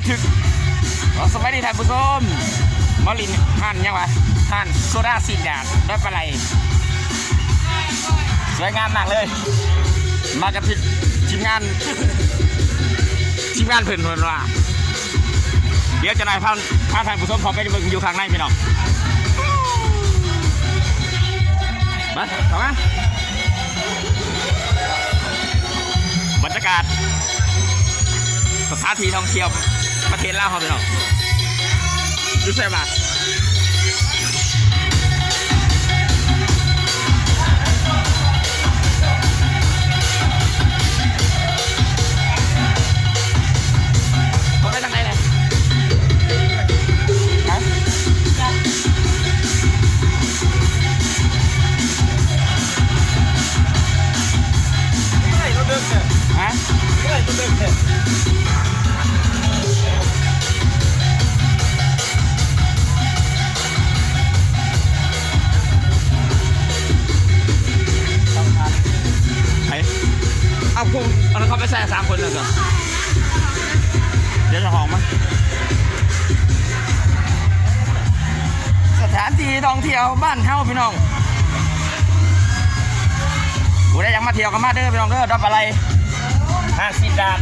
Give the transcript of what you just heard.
บันทึกอ๋อสมัยนี้ท่านผู้ชมมอลินห่านยังวะห่านโซดาสีดาดได้ปลาไหลสวยงามมากเลย มากับทีมงานทีมงานเพื่อนคนว่าเดี๋ยวจะนายพาพาท่านผู้ชมเขาไปเบิ่งอยู่ข้างในพี่น้องมาเข้ามาบรรยากาศ สถานที่ท่องเที่ยวประเทศลาวครับพี่น้องรู้สึกว่าเขาไปทางไหนเลยฮะฮะไไปใช่สามคนเลยเหรอเดี๋ยวจะหอมมั้ยสถานที่ท่องเที่ยวบ้านเฮาพี่น้องกูได้ยังมาเที่ยวกันมาเด้อพี่น้องเด้อดับอะไรห้าสิบดาท